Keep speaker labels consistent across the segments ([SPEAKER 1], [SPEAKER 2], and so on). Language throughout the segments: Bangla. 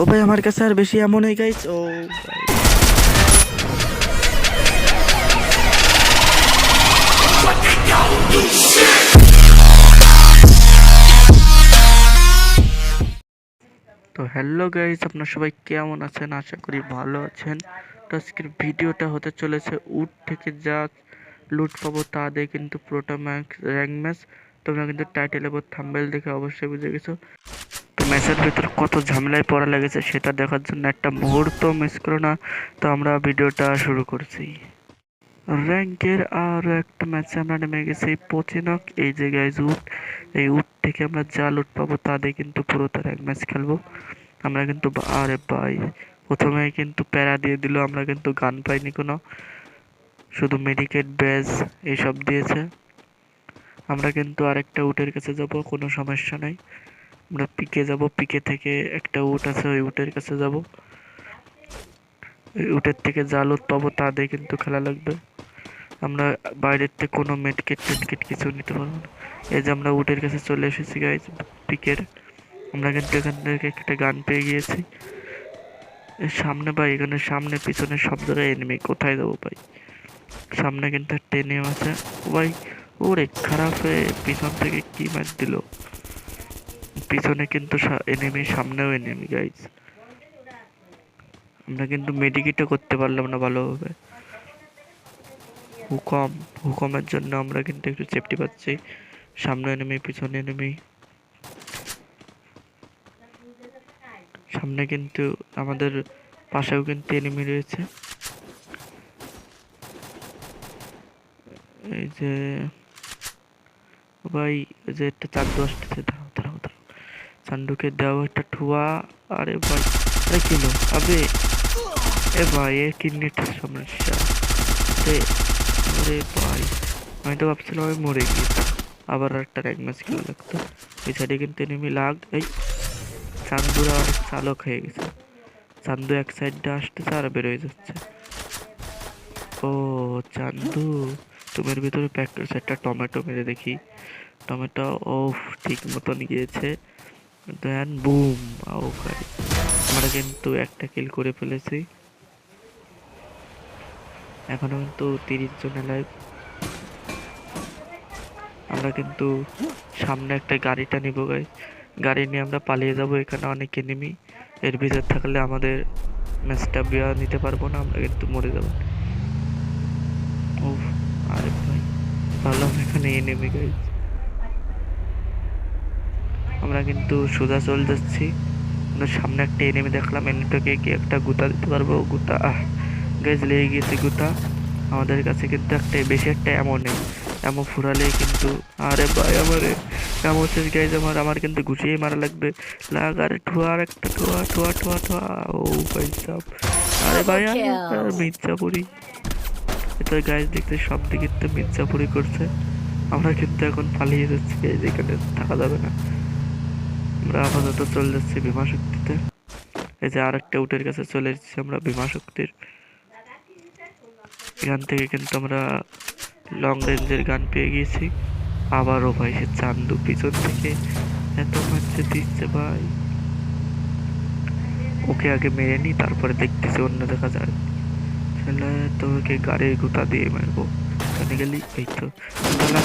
[SPEAKER 1] ও ভাই, আমার কাছে আর বেশি এমন হয়ে গাইস ও তো হ্যালো গাইস আপনার সবাই কেমন আছেন? আশা করি ভালো আছেন। তো আজকের ভিডিওটা হতে চলেছে উট থেকে যা লুট পাবো তা দিয়ে কিন্তু প্রোটা ম্যাক্স র্যাঙ্ক ম্যাচ তোমরা কিন্তু টাইটেল এবং থাম্বেল দেখে অবশ্যই বুঝে গেছো। ম্যাচের ভিতর কত ঝামেলায় পড়া লেগেছে সেটা দেখার জন্য একটা মুহূর্ত মিস করো না। তো আমরা ভিডিওটা শুরু করছি। র্যাঙ্কের আরও একটা ম্যাচে আমরা নেমে গেছি পচিনক। এই যে গাইজ উড এই উট থেকে আমরা যা লুট পাবো তা দিয়ে কিন্তু পুরোটা র্যাঙ্ক ম্যাচ খেলব। আমরা কিন্তু আরে ভাই, প্রথমে কিন্তু প্যারা দিয়ে দিল, আমরা কিন্তু গান পাইনি কোনো। শুধু মেডিকেট ব্যাজ এইসব দিয়েছে। আমরা কিন্তু আরেকটা উটের কাছে যাব, কোনো সমস্যা নাই। আমরা পিকে যাব, পিকে থেকে একটা উট আছে, ওই উটের কাছে যাব। ওই উটের থেকে লুট পাবো তা দিয়ে কিন্তু খেলা লাগবে। আমরা বাইরের থেকে কোনো মেডকেট টেডকেট কিছু নিতে পারব না। এই যে আমরা উটের কাছে চলে এসেছি গাইজ পিকের। আমরা কিন্তু এখান থেকে একটা গান পেয়ে গিয়েছি। সামনে ভাই, এখানে সামনে, পিছনে সব জায়গায় এনিমি কোথায় যাব ভাই? সামনে কিন্তু একটা এনিমি আছে। ভাই, ওরে খারাপ হয়ে পিছন থেকে কি মার দিল? পিছনে কিন্তু এনিমি সামনেও এনিমি গাইজ আমরা কিন্তু মেডিকেটও করতে পারলাম না ভালোভাবে। হুকম, হুকমের জন্য আমরা কিন্তু একটু সেফটি পাচ্ছি। সামনে এনিমি পিছনে এনিমি সামনে কিন্তু আমাদের পাশেও কিন্তু এনিমি রয়েছে। এই যে, ভাই যে একটা চার দশটা দাঁড়াও। চান্দুকে দেওয়া একটা ঠুয়া, আরে ভাই, আরে কিলো আবে, এ ভাই, এ কিডনিটার সমস্যা। আরে ভাই, আমি তো ভাবছিলাম আমি মরে গিয়েছি আবার একটা র্যাঙ্ক ম্যাচ খেলা লাগতো। সাইডে কিন্তু এনিমি লাগ, এই চান্দুরা আর চালক হয়ে গেছে। চান্দু এক সাইডে আসতেছে, আর বেরোয় যাচ্ছে। ও, চান্দু তোমার ভিতরে প্যাক একটা টমেটো মেরে দেখি। টমেটো ও ঠিক মতন গিয়েছে। দেন বুম ও guys, আমরা কিন্তু একটা কিল করে ফেলেছি। এখনও কিন্তু তিরিশ জন লাইভ আমরা কিন্তু সামনে একটা গাড়িটা নিব গাই গাড়ি নিয়ে আমরা পালিয়ে যাব এখানে অনেক এনিমি এর ভিতর থাকলে আমাদের ম্যাচটা বিয়া নিতে পারব না আমরা কিন্তু মরে যাব। ও আরে ভাই ভাবলাম এখানে এনিমি গাই আমরা কিন্তু সোজা চলে যাচ্ছি। সামনে একটা এনিমি দেখলাম। এনিমিটাকে কি একটা গুতা দিতে পারব? গুতা আহ গাইজ লেগে গিয়েছে গুতা। আমাদের কাছে কিন্তু একটা বেশি একটা এমন নেই। এমন ফুরালে কিন্তু আরে ভাই আমারে এমন শেষ গাইজ আমার আমার কিন্তু ঘুষিয়ে মারা লাগবে। লাগ আরে ঠুয়া আর একটা ঠুয়া ঠুয়া ঠুয়া ঠুয়া। ও ভাই আরে ভাই আর মির্জাপুরি। এটা গাইজ দেখতে সব দিকে তো মির্জাপুরি করছে। আমরা কিন্তু এখন পালিয়ে যাচ্ছি এই যেখানে থাকা যাবে না। আমরা আপাতত চলে যাচ্ছি ভীমা শক্তিতে। এই যে আরেকটা উটের কাছে চলে এসেছি আমরা ভীমা শক্তির। এখান থেকে কিন্তু আমরা লং রেঞ্জের গান পেয়ে গিয়েছি। আবারও ভাই, সে চান্দু পিছন থেকে এত মারছে, দিচ্ছে ভাই। ওকে আগে মেরে নি, তারপরে দেখতেছি অন্য দেখা যায় তাহলে তোকে গাড়ির গুতা দিয়ে মারবো। ওখানে গেলি? এই তো দেখা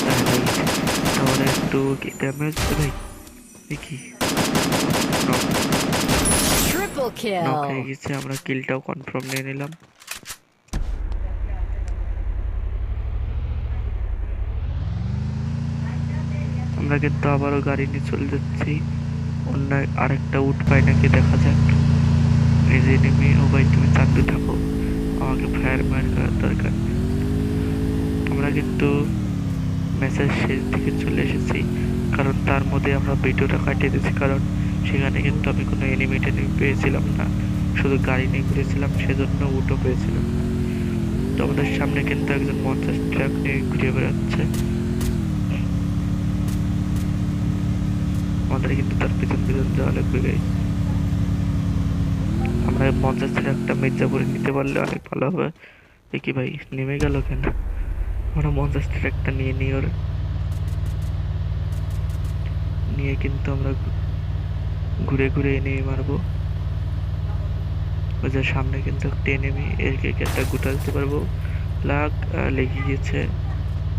[SPEAKER 1] তাহলে একটু কি ড্যামেজ ভাই এ আমরা কিলটাও কনফার্ম নিয়ে নিলাম। আমরা কিন্তু আবারও গাড়ি নিয়ে চলে যাচ্ছি। অন্য আরেকটা উঠ পাই নাকি দেখা যাক। যে নেমে ও ভাই, তুমি চান্দু থাকো। আমাকে ফায়ার মার করার দরকার। আমরা কিন্তু ম্যাচের শেষ দিকে চলে এসেছি। কারণ তার মধ্যে আমরা ভিডিওটা কাটিয়ে দিয়েছি, কারণ সেখানে কিন্তু আমি কোনো এনিমি টেনিমি পেয়েছিলাম না। শুধু গাড়ি নিয়ে ঘুরেছিলাম, সেজন্য উঠো পেয়েছিলাম। তো আমাদের সামনে কিন্তু একজন পঞ্চাশ ট্রাক নিয়ে ঘুরে বেড়াচ্ছে। আমাদের কিন্তু তার পিছন পিছন যাওয়া লাগবে গাই আমরা পঞ্চাশ ট্রাকটা মির্জাপুরে নিতে পারলে অনেক ভালো হবে। দেখি ভাই, নেমে গেল কেন? আমরা পঞ্চাশ ট্রাকটা নিয়ে নিই ওর নিয়ে কিন্তু আমরা ঘুরে ঘুরে এনে মারবো। যে সামনে কিন্তু একটা enemy, এরকে একটা গুতা দিতে পারব। লাগ লেগে গিয়েছে।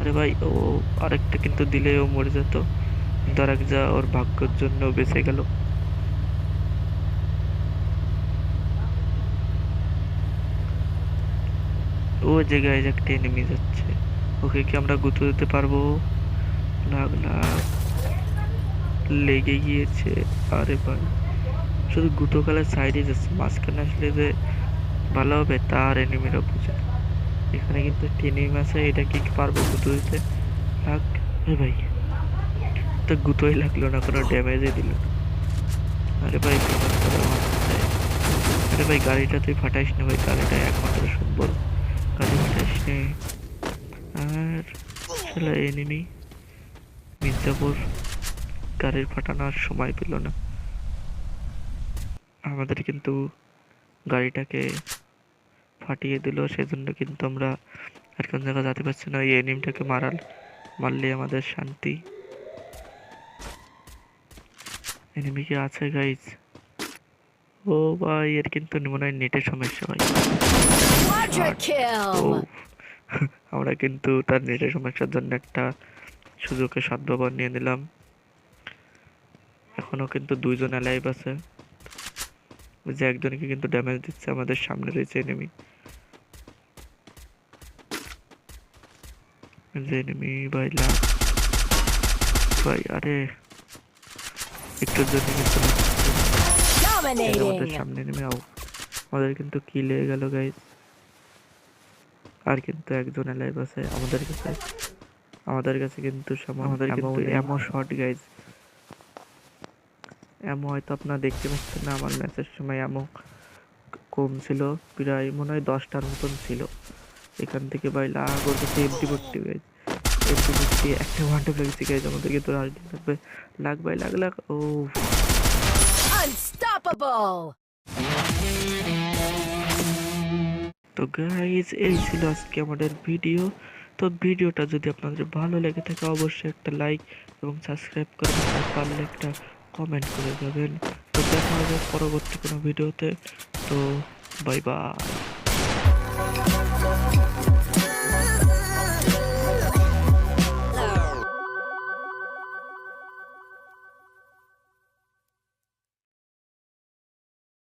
[SPEAKER 1] আরে ভাই ও আরেকটা কিন্তু দিলে ও মরে যেত। আরেক যা ওর ভাগ্যের জন্য বেঁচে গেল। ও যে একটা enemy যাচ্ছে। ওকে কি আমরা গুঁতো দিতে পারব? লাগ লাগ। লেগে গিয়েছে। আরে ভাই, শুধু গুঁতো খেলার সাইডে যাচ্ছে, মাঝখানে আসলে যে ভালো হবে তার এনিমিরা বুঝে। এখানে কিন্তু এনিমি আছে এটা কি পারব গুঁতো দিতে? লাগ ভাই, তো গুঁতোই লাগল না, কোনো ড্যামেজই দিল আরে ভাই। আরে ভাই, গাড়িটা তুই ফাটাইস না ভাই, গাড়িটা একমাত্র সম্বল। গাড়ি ফাটাইস নে। আর এনিমি মির্জাপুর। গাড়ির ফাটানোর সময় পেল না। আমাদের কিন্তু গাড়িটাকে ফাটিয়ে দিল সেজন্য কিন্তু আমরা আর কোন জায়গায় যেতে পারছি না। এই এনিমটাকে মারাল মারলে আমাদের শান্তি। এনিমি কি আছে গাইজ ও ভাই এর কিন্তু মনে হয় নেটের সমস্যা হয় ও আমরা কিন্তু তার নেটের সমস্যার জন্য একটা সুযোগকে সদ্ব্যবহার নিয়ে নিলাম। এখনও কিন্তু দুইজন অ্যালাইভ আছে। ওই যে একজনকে কিন্তু ড্যামেজ দিচ্ছে আমাদের সামনে রয়েছে এনিমি যে এনিমি ভাই লাভ। ভাই আরে একটুর জন্য কিন্তু আমাদের সামনে নেমে আও আমাদের কিন্তু কি লেগে গেল গাইজ আর কিন্তু একজন লাইভ আছে আমাদের কাছে। আমাদের কাছে কিন্তু আমাদের কিন্তু এমো শর্ট গাইজ এমো হয়তো আপনারা দেখতে পাচ্ছেন না আমার ম্যাচের সময় এমো কম ছিল প্রায় মনে হয় দশটার মতন ছিল। এখান থেকে ভাই লাগ ওর কাছে এমটি ভর্তি গাইজ এমটি ভর্তি একটা ওয়ান টাইম লাগছে গাইজ আমাদের কিন্তু আর লাগবে লাগ ভাই লাগ লাগ ও! তো গাইজ এই ছিল আজকে আমাদের ভিডিও তো ভিডিওটা যদি আপনাদের ভালো লেগে থাকে অবশ্যই একটা লাইক এবং সাবস্ক্রাইব করবেন আর পারলে একটা কমেন্ট করে যাবেন। তো দেখা হবে পরবর্তী কোনো ভিডিওতে তো বাই বাই